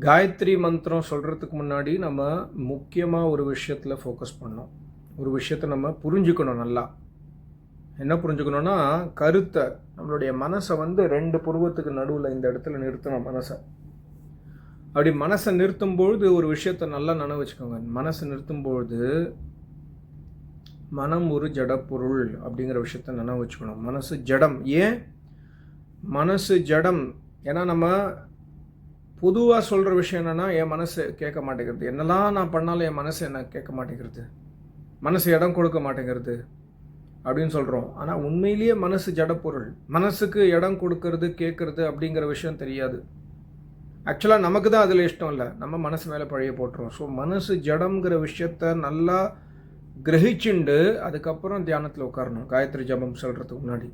காயத்ரி மந்திரம் சொல்கிறதுக்கு முன்னாடி நம்ம முக்கியமாக ஒரு விஷயத்தில் ஃபோக்கஸ் பண்ணோம் ஒரு விஷயத்தை நம்ம புரிஞ்சுக்கணும் நல்லா. என்ன புரிஞ்சுக்கணும்னா கருத்தை நம்மளுடைய மனசை வந்து ரெண்டு புருவத்துக்கு நடுவில் இந்த இடத்துல நிறுத்தணும் மனசை. அப்படி மனசை நிறுத்தும் பொழுது ஒரு விஷயத்தை நல்லா நினைவு வச்சுக்கோங்க. மனசை நிறுத்தும் பொழுது மனம் ஒரு ஜடப்பொருள் அப்படிங்கிற விஷயத்த நினைவு வச்சுக்கணும். மனசு ஜடம். ஏன்? மனசு ஜடம். ஏன்னா நம்ம பொதுவாக சொல்கிற விஷயம் என்னென்னா என் மனசு கேட்க மாட்டேங்கிறது. என்னெல்லாம் நான் பண்ணாலும் என் மனசு என்ன கேட்க மாட்டேங்கிறது. மனசு இடம் கொடுக்க மாட்டேங்கிறது அப்படின்னு சொல்கிறோம் ஆனால் உண்மையிலேயே மனசு ஜடப்பொருள் மனசுக்கு இடம் கொடுக்கறது கேட்குறது அப்படிங்கிற விஷயம் தெரியாது. ஆக்சுவலாக நமக்கு தான் அதில் இஷ்டம் இல்லை. நம்ம மனசு மேலே பழைய போட்டுரும் ஸோ மனசு ஜடம்ங்கிற விஷயத்த நல்லா கிரகிச்சுண்டு அதுக்கப்புறம் தியானத்தில் உட்காரணும். காயத்ரி ஜபம் சொல்கிறதுக்கு முன்னாடி.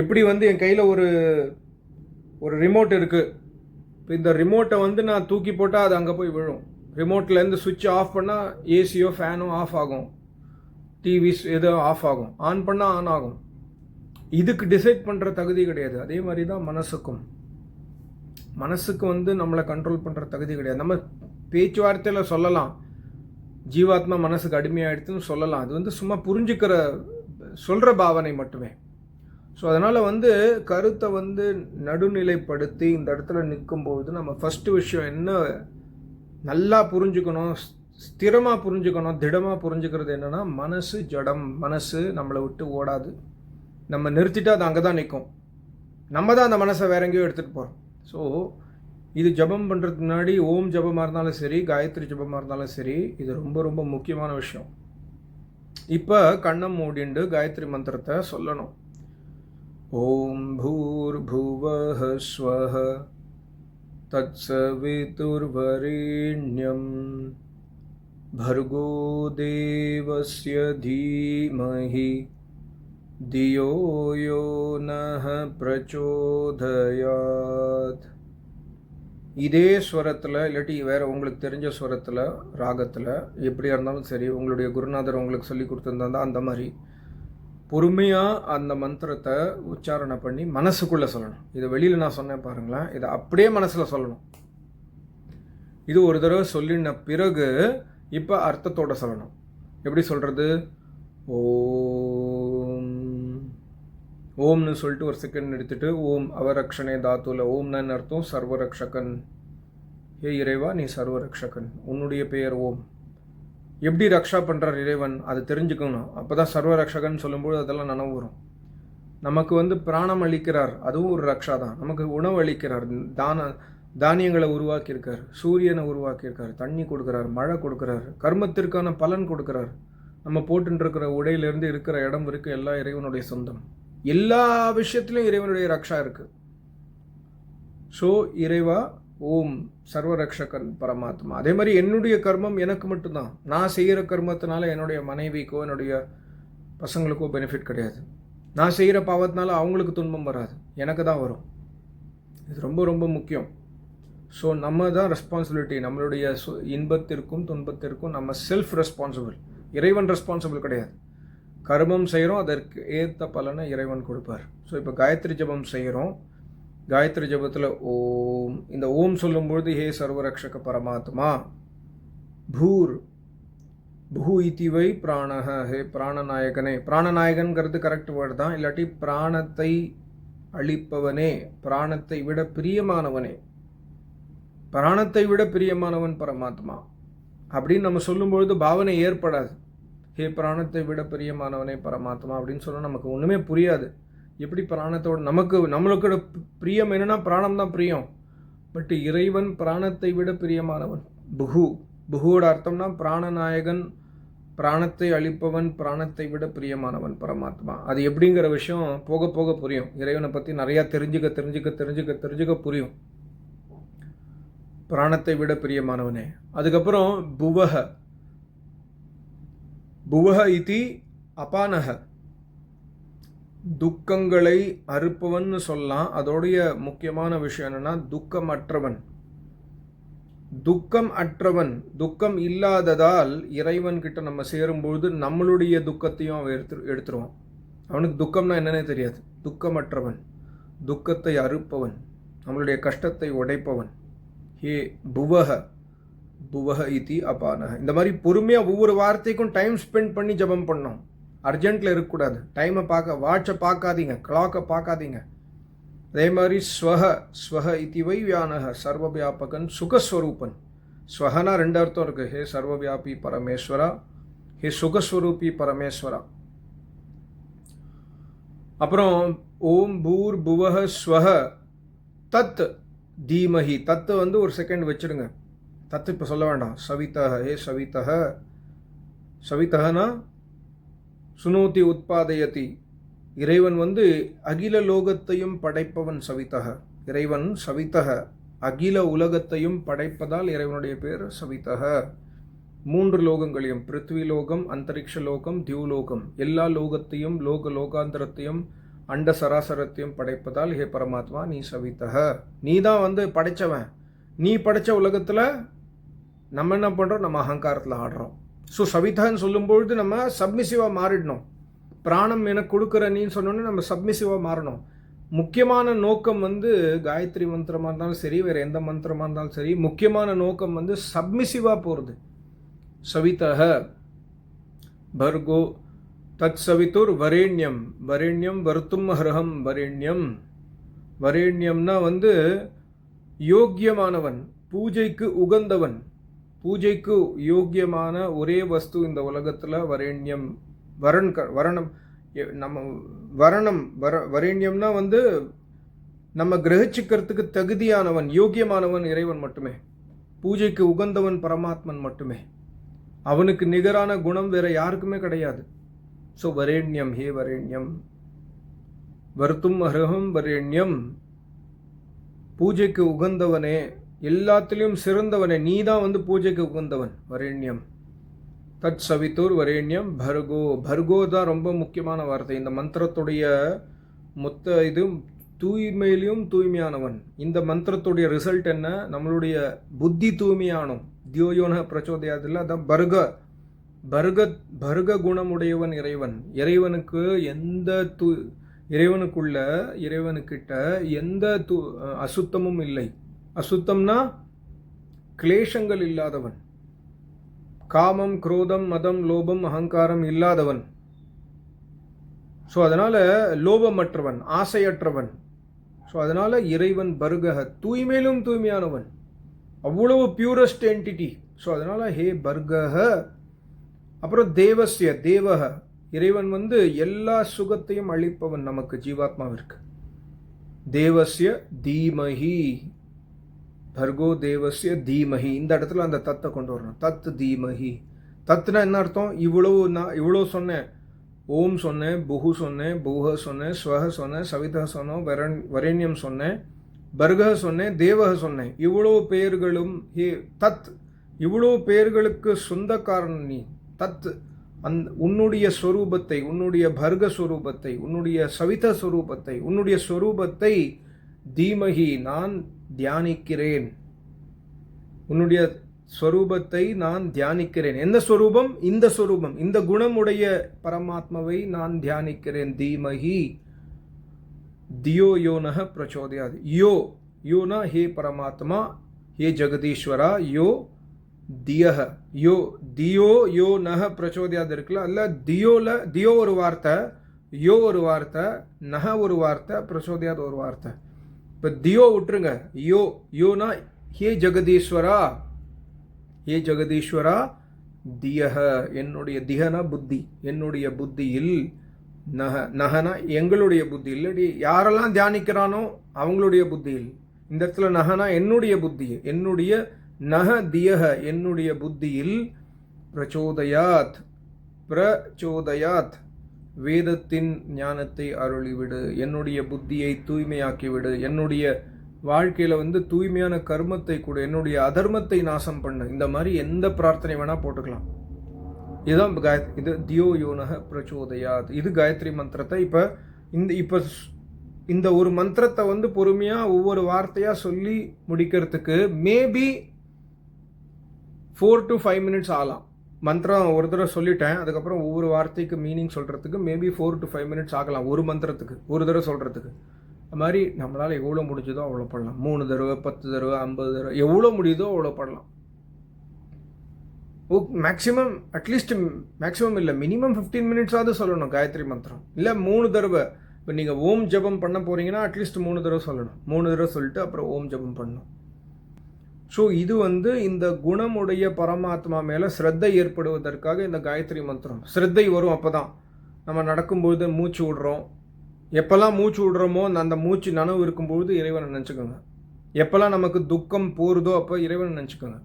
எப்படி வந்து என் கையில் ஒரு ஒரு ரிமோட் இருக்குது இப்போ இந்த ரிமோட்டை வந்து நான் தூக்கி போட்டால் அது அங்கே போய் விழும். ரிமோட்லேருந்து சுவிட்ச் ஆஃப் பண்ணால் ஏசியோ ஃபேனோ ஆஃப் ஆகும். டிவிஸ் ஏதோ ஆஃப் ஆகும். ஆன் பண்ணால் ஆன் ஆகும். இதுக்கு டிசைட் பண்ணுற தகுதி கிடையாது. அதே மாதிரி தான் மனசுக்கும். மனசுக்கு வந்து நம்மளை கண்ட்ரோல் பண்ணுற தகுதி கிடையாது. நம்ம பேச்சுவார்த்தையில் சொல்லலாம். ஜீவாத்மா மனசுக்கு அடிமையாயிடுதுன்னு சொல்லலாம். அது வந்து சும்மா புரிஞ்சுக்கிற சொல்கிற பாவனை மட்டுமே. ஸோ அதனால் வந்து கருத்தை வந்து நடுநிலைப்படுத்தி இந்த இடத்துல நிற்கும்போது நம்ம ஃபஸ்ட்டு விஷயம் என்ன? நல்லா புரிஞ்சுக்கணும் ஸ்திரமாக புரிஞ்சுக்கணும் திடமாக புரிஞ்சுக்கிறது என்னென்னா மனசு ஜடம். மனசு நம்மளை விட்டு ஓடாது. நம்ம நிறுத்திட்டு அது அங்கே தான் நிற்கும் நம்ம தான் அந்த மனசை வேற எங்கேயோ எடுத்துகிட்டு போகிறோம் ஸோ இது ஜபம் பண்ணுறதுக்கு முன்னாடி ஓம் ஜபமாக இருந்தாலும் சரி காயத்ரி ஜபமாக இருந்தாலும் சரி இது ரொம்ப ரொம்ப முக்கியமான விஷயம். இப்போ கண்ணம் மூடிண்டு காயத்ரி மந்திரத்தை சொல்லணும். ஓம் भूर्भुवः स्वः तत्सवितुर्वरेण्यं भर्गो देवस्य धीमहि धियो यो नः प्रचोदयात् இதே ஸ்வரத்தில் இல்லாட்டி வேறு உங்களுக்கு தெரிஞ்ச ஸ்வரத்தில் ராகத்தில் எப்படியா இருந்தாலும் சரி உங்களுடைய குருநாதர் உங்களுக்கு சொல்லி கொடுத்துருந்தா அந்த மாதிரி பொறுமையாக அந்த மந்திரத்தை உச்சாரணை பண்ணி மனசுக்குள்ளே சொல்லணும். இதை வெளியில் நான் சொன்னேன் பாருங்களேன். இதை அப்படியே மனசில் சொல்லணும். இது ஒரு தடவை சொல்லின பிறகு இப்போ அர்த்தத்தோடு சொல்லணும். எப்படி சொல்கிறது ஓம். ஓம்னு சொல்லிட்டு ஒரு செகண்ட் எடுத்துகிட்டு ஓம் அவரக்ஷனே தாத்துல. ஓம்னு அர்த்தம்? சர்வரக்ஷகன். ஏ இறைவா நீ சர்வரக்ஷகன். உன்னுடைய பெயர் ஓம். எப்படி ரக்ஷா பண்ணுறார் இறைவன் அதை தெரிஞ்சுக்கணும். அப்போ தான் சர்வ ரக்ஷகன் சொல்லும்போது அதெல்லாம் நனவு வரும். நமக்கு வந்து பிராணம் அளிக்கிறார் அதுவும் ஒரு ரக்ஷா தான். நமக்கு உணவு அளிக்கிறார் தான தானியங்களை உருவாக்கியிருக்கார் சூரியனை உருவாக்கியிருக்கார் தண்ணி கொடுக்குறார் மழை கொடுக்குறார் கர்மத்திற்கான பலன் கொடுக்குறார். நம்ம போட்டுருக்கிற உடையிலேருந்து இருக்கிற இடம் வரைக்கும் எல்லா இறைவனுடைய சொந்தம். எல்லா விஷயத்துலையும் இறைவனுடைய ரக்ஷா இருக்குது ஸோ இறைவா ஓம் சர்வரக்ஷகன் பரமாத்மா. அதே மாதிரி என்னுடைய கர்மம் எனக்கு மட்டும்தான். நான் செய்கிற கர்மத்தினால என்னுடைய மனைவிக்கோ என்னுடைய பசங்களுக்கோ பெனிஃபிட் கிடையாது. நான் செய்கிற பாவத்தினால அவங்களுக்கு துன்பம் வராது. எனக்கு தான் வரும். இது ரொம்ப ரொம்ப முக்கியம். ஸோ நம்ம தான் ரெஸ்பான்சிபிலிட்டி நம்மளுடைய சு இன்பத்திற்கும் துன்பத்திற்கும் நம்ம செல்ஃப் ரெஸ்பான்சிபிள் இறைவன் ரெஸ்பான்சிபிள் கிடையாது. கர்மம் செய்கிறோம் அதற்கு ஏற்ற பலனை இறைவன் கொடுப்பார். ஸோ இப்போ காயத்ரி ஜபம் செய்கிறோம். காயத்ரி ஜபத்தில் ஓம். இந்த ஓம் சொல்லும்பொழுது ஹே சர்வரக்ஷக பரமாத்மா பூர் பூ இத்திவை பிராணக ஹே பிராணநாயகனே. பிராணநாயகன்கிறது கரெக்ட் வேர்டு தான். இல்லாட்டி பிராணத்தை அளிப்பவனே பிராணத்தை விட பிரியமானவனே. பிராணத்தை விட பிரியமானவன் பரமாத்மா. அப்படின்னு நம்ம சொல்லும்பொழுது பாவனை ஏற்படாது. ஹே பிராணத்தை விட பிரியமானவனே பரமாத்மா அப்படின்னு சொன்னால் நமக்கு ஒன்றுமே புரியாது. எப்படி பிராணத்தோட நமக்கு நம்மளுக்கோட பிரியம் என்னன்னா பிராணம் தான் பிரியம். பட் இறைவன் பிராணத்தை விட பிரியமானவன். புகு புகுவோட அர்த்தம்னா பிராணநாயகன் பிராணத்தை அளிப்பவன் பிராணத்தை விட பிரியமானவன் பரமாத்மா. அது எப்படிங்கிற விஷயம் போக போக புரியும். இறைவனை பற்றி நிறையா தெரிஞ்சுக்க தெரிஞ்சுக்க தெரிஞ்சுக்க தெரிஞ்சுக்க புரியும். பிராணத்தை விட பிரியமானவனே. அதுக்கப்புறம் புவக புவக இதி அபானக துக்கங்களை அறுப்பவன் சொல்லலாம். அதோடைய முக்கியமான விஷயம் என்னென்னா துக்கமற்றவன். துக்கம் அற்றவன் துக்கம் இல்லாததால் இறைவன் கிட்ட நம்ம சேரும்பொழுது நம்மளுடைய துக்கத்தையும் அவன் எடுத்து எடுத்துருவான். அவனுக்கு துக்கம்னா என்னன்னே தெரியாது. துக்கமற்றவன் துக்கத்தை அறுப்பவன் நம்மளுடைய கஷ்டத்தை உடைப்பவன். ஹே புவக புவக இதி அபானக இந்த மாதிரி பொறுமையாக ஒவ்வொரு வார்த்தைக்கும் டைம் ஸ்பெண்ட் பண்ணி ஜெபம் பண்ணோம் அர்ஜென்ட்டில் இருக்கக்கூடாது. டைமை பார்க்க வாட்சை பார்க்காதீங்க கிளாக்கை பார்க்காதீங்க. அதே மாதிரி ஸ்வஹ ஸ்வஹ இத்தி வைவியானக சர்வ சர்வவியாபகன் சுகஸ்வரூபன். ஸ்வஹனா ரெண்டு அர்த்தம் இருக்கு. ஹே சர்வவியாபி பரமேஸ்வரா ஹே சுகஸ்வரூபி பரமேஸ்வரா. அப்புறம் ஓம் பூர் புவஹ ஸ்வஹ தத் தீமஹி. தத்து வந்து ஒரு செகண்ட் வச்சிடுங்க தத்து இப்போ சொல்ல வேண்டாம். சவிதஹ ஹே சவிதஹ சவிதஹனா சுனோதி உத்பாதயதி. இறைவன் வந்து அகில லோகத்தையும் படைப்பவன் சவிதக இறைவன் சவிதக அகில உலகத்தையும் படைப்பதால் இறைவனுடைய பேர் சவிதக மூன்று லோகங்களையும் பிருத்வி லோகம் அந்தரிக்ஷ லோகம் தியூலோகம் எல்லா லோகத்தையும் லோக லோகாந்தரத்தையும் அண்ட சராசரத்தையும் படைப்பதால் ஹே பரமாத்மா நீ சவித்தக நீ தான் வந்து படைச்சவன். நீ படைச்ச உலகத்தில் நம்ம என்ன பண்ணுறோம் நம்ம அகங்காரத்தில் ஆடுறோம். ஸோ சவிதான்னு சொல்லும்பொழுது நம்ம சப்மிசிவாக மாறிடணும். பிராணம் எனக்கு கொடுக்குற நீன்னு சொன்னோன்னே நம்ம சப்மிசிவாக மாறணும். முக்கியமான நோக்கம் வந்து காயத்ரி மந்திரமாக இருந்தாலும் சரி வேறு எந்த மந்திரமாக இருந்தாலும் சரி முக்கியமான நோக்கம் வந்து சப்மிசிவாக போகிறது சவிதக பர்கோ தத் சவித்துர் வரேண்யம் வரேண்யம் வருத்தும் ஹரஹம் வரேண்யம் வரேண்யம்னா வந்து யோக்கியமானவன் பூஜைக்கு உகந்தவன். பூஜைக்கு யோக்கியமான ஒரே வஸ்து இந்த உலகத்தில் வரேண்யம். வரன் க வரணம். நம்ம வரணம். வர வரேண்யம்னா வந்து நம்ம கிரகிச்சிக்கிறதுக்கு தகுதியானவன் யோக்கியமானவன் இறைவன் மட்டுமே. பூஜைக்கு உகந்தவன் பரமாத்மன் மட்டுமே. அவனுக்கு நிகரான குணம் வேற யாருக்குமே கிடையாது. ஸோ வரேண்யம் ஹே வரேண்யம். வருத்தும் அருகம் வரேண்யம். பூஜைக்கு உகந்தவனே எல்லாத்திலையும் சிறந்தவனே நீ தான் வந்து பூஜைக்கு உகந்தவன் வரேண்யம். தத் சவித்தூர் வரேண்யம் பர்கோ. பர்கோ தான் ரொம்ப முக்கியமான வார்த்தை. இந்த மந்திரத்துடைய மொத்த இது தூய்மையிலையும் தூய்மையானவன். இந்த மந்திரத்துடைய ரிசல்ட் என்ன? நம்மளுடைய புத்தி தூய்மையானோம். தியோயோன பிரச்சோதயாதில் அதான் பர்க. பர்க பர்க குணமுடையவன் இறைவன். இறைவனுக்கு எந்த தூ இறைவனுக்குள்ள இறைவனுக்கிட்ட எந்த தூ அசுத்தமும் இல்லை. அசுத்தம்னா கிளேஷங்கள் இல்லாதவன். காமம் குரோதம் மதம் லோபம் அகங்காரம் இல்லாதவன். ஸோ அதனால் லோபமற்றவன் ஆசையற்றவன். ஸோ அதனால் இறைவன் பர்கஹ தூய்மையிலும் தூய்மையானவன். அவ்வளவு பியூரஸ்ட் என்டிட்டி ஸோ அதனால் ஹே பர்கஹ அப்புறம் தேவஸ்ய தேவக. இறைவன் வந்து எல்லா சுகத்தையும் அளிப்பவன் நமக்கு ஜீவாத்மாவிற்கு. தேவஸ்ய தீமஹி. பர்கோ தேவசிய தீமஹி. இந்த இடத்துல அந்த தத்தை கொண்டு வரணும். தத் தீமஹி. தத்னா என்ன அர்த்தம்? இவ்வளவு நான் இவ்வளோ சொன்னேன். ஓம் சொன்னேன் புகு சொன்னேன் பூஹ சொன்னேன் ஸ்வஹ சொன்னேன் சவிதா சொன்னோம் வரன் வரேண்யம் சொன்னேன் பர்கஹ சொன்னேன் தேவக சொன்னேன். இவ்வளோ பெயர்களும் ஹே தத். இவ்வளோ பெயர்களுக்கு சொந்தக்காரன் நீ தத். அந் உன்னுடைய ஸ்வரூபத்தை உன்னுடைய பர்க ஸ்வரூபத்தை உன்னுடைய சவித ஸ்வரூபத்தை உன்னுடைய ஸ்வரூபத்தை தீமகி நான் தியானிக்கிறேன். உன்னுடைய ஸ்வரூபத்தை நான் தியானிக்கிறேன். எந்த ஸ்வரூபம்? இந்த ஸ்வரூபம். இந்த குணமுடைய பரமாத்மாவை நான் தியானிக்கிறேன். தீமகி தியோ யோனக பிரச்சோதயாது. யோ. யோனா ஹே பரமாத்மா. ஹே ஜெகதீஸ்வரா. யோ. தியஹ. யோ. தியோ யோ நஹ பிரச்சோதயாது இருக்குல்ல? அல்ல தியோல தியோ ஒரு வார்த்தை யோ ஒரு வார்த்தை நஹ ஒரு வார்த்தை பிரச்சோதயாது ஒரு வார்த்தை. இப்போ தியோ விட்டுருங்க. யோ யோனா ஹே ஜெகதீஸ்வரா ஹே ஜெகதீஸ்வரா தியஹ என்னுடைய திகனா புத்தி என்னுடைய புத்தியில் நக நகனா எங்களுடைய புத்தி இல்லடி யாரெல்லாம் தியானிக்கிறானோ அவங்களுடைய புத்தியில் இந்த இடத்துல நகனா என்னுடைய புத்தி என்னுடைய நக தியக என்னுடைய புத்தியில் பிரச்சோதயாத் பிரச்சோதயாத். வேதத்தின் ஞானத்தை அருளிவிடு என்னுடைய புத்தியை தூய்மையாக்கிவிடு என்னுடைய வாழ்க்கையில் வந்து தூய்மையான கர்மத்தை கூட என்னுடைய அதர்மத்தை நாசம் பண்ணு. இந்த மாதிரி எந்த பிரார்த்தனை வேணால் போட்டுக்கலாம். இதுதான் காய இது தியோ யோனக பிரச்சோதயாத். இது காயத்ரி மந்திரத்தை இப்போ இந்த இப்போ இந்த ஒரு மந்திரத்தை வந்து பொறுமையாக ஒவ்வொரு வார்த்தையாக சொல்லி முடிக்கிறதுக்கு maybe four to five minutes ஆகலாம். மந்திரம் ஒரு தடவை சொல்லிட்டேன். அதுக்கப்புறம் ஒவ்வொரு வார்த்தைக்கு மீனிங் சொல்கிறதுக்கு maybe four to five minutes ஆகலாம். ஒரு மந்திரத்துக்கு ஒரு தடவை சொல்கிறதுக்கு அது மாதிரி நம்மளால் எவ்வளோ முடிஞ்சதோ அவ்வளோ பண்ணலாம். மூணு தடவை பத்து தடவை ஐம்பது தடவை எவ்வளோ முடியுதோ அவ்வளோ பண்ணலாம். ஓ மேக்ஸிமம் அட்லீஸ்ட் மேக்ஸிமம் இல்லை மினிமம் ஃபிஃப்டீன் மினிட்ஸாவது சொல்லணும் காயத்ரி மந்திரம். இல்லை மூணு தடவை. இப்போ நீங்கள் ஓம் ஜெபம் பண்ண போகிறீங்கன்னா அட்லீஸ்ட் மூணு தடவை சொல்லணும். மூணு தடவை சொல்லிட்டு அப்புறம் ஓம் ஜெபம் பண்ணணும். ஸோ இது வந்து இந்த குணமுடைய பரமாத்மா மேலே ஸ்ரத்தை ஏற்படுவதற்காக இந்த காயத்ரி மந்திரம். ஸ்ரத்தை வரும் அப்போ தான் நம்ம நடக்கும்பொழுது மூச்சு விடுறோம். எப்போல்லாம் மூச்சு விடுறோமோ அந்த மூச்சு நனவு இருக்கும்பொழுது இறைவனை நினச்சிக்கோங்க. எப்போல்லாம் நமக்கு துக்கம் போகிறதோ அப்போ இறைவனை நினச்சிக்கோங்க.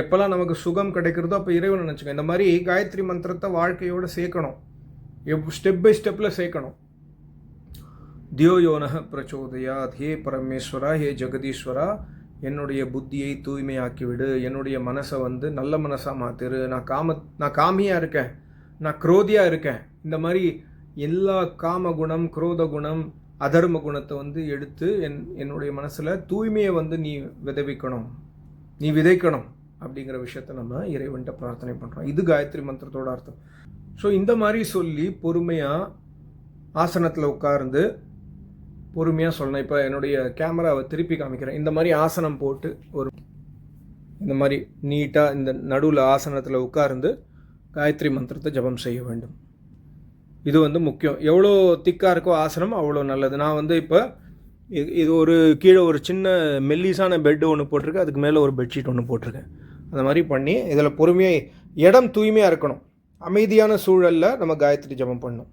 எப்போல்லாம் நமக்கு சுகம் கிடைக்கிறதோ அப்போ இறைவனை நினச்சிக்கோங்க. இந்த மாதிரி காயத்ரி மந்திரத்தை வாழ்க்கையோடு சேர்க்கணும். எவ் ஸ்டெப் பை ஸ்டெப்பில் சேர்க்கணும். தியோயோனக பிரச்சோதயா ஹே பரமேஸ்வரா ஹே ஜெகதீஸ்வரா. என்னுடைய புத்தியை தூய்மையாக்கிவிடு. என்னுடைய மனசை வந்து நல்ல மனசாக மாற்றிரு நான் காம நான் காமியாக இருக்கேன். நான் குரோதியாக இருக்கேன். இந்த மாதிரி எல்லா காம குணம் குரோத குணம் அதர்ம குணத்தை வந்து எடுத்து என் என்னுடைய மனசில் தூய்மையை வந்து நீ விதவிக்கணும். நீ விதைக்கணும் அப்படிங்கிற விஷயத்த நம்ம இறைவன்கிட்ட பிரார்த்தனை பண்ணுறோம் இது காயத்ரி மந்திரத்தோட அர்த்தம். ஸோ இந்த மாதிரி சொல்லி பொறுமையாக ஆசனத்தில் உட்கார்ந்து பொறுமையாக சொல்லணும். இப்போ என்னுடைய கேமராவை திருப்பி காமிக்கிறேன். இந்த மாதிரி ஆசனம் போட்டு ஒரு இந்த மாதிரி நீட்டாக இந்த நடுவில் ஆசனத்தில் உட்கார்ந்து காயத்ரி மந்திரத்தை ஜபம் செய்ய வேண்டும். இது வந்து முக்கியம். எவ்வளோ திக்காக இருக்கோ ஆசனம் அவ்வளோ நல்லது. நான் வந்து இப்போ இது இது ஒரு கீழே ஒரு சின்ன மெல்லிஸான பெட்டு ஒன்று போட்டிருக்கேன். அதுக்கு மேலே ஒரு பெட்ஷீட் ஒன்று போட்டிருக்கேன். அந்த மாதிரி பண்ணி இதில் பொறுமையாக இடம் தூய்மையாக இருக்கணும். அமைதியான சூழலில் நம்ம காயத்ரி ஜபம் பண்ணணும்.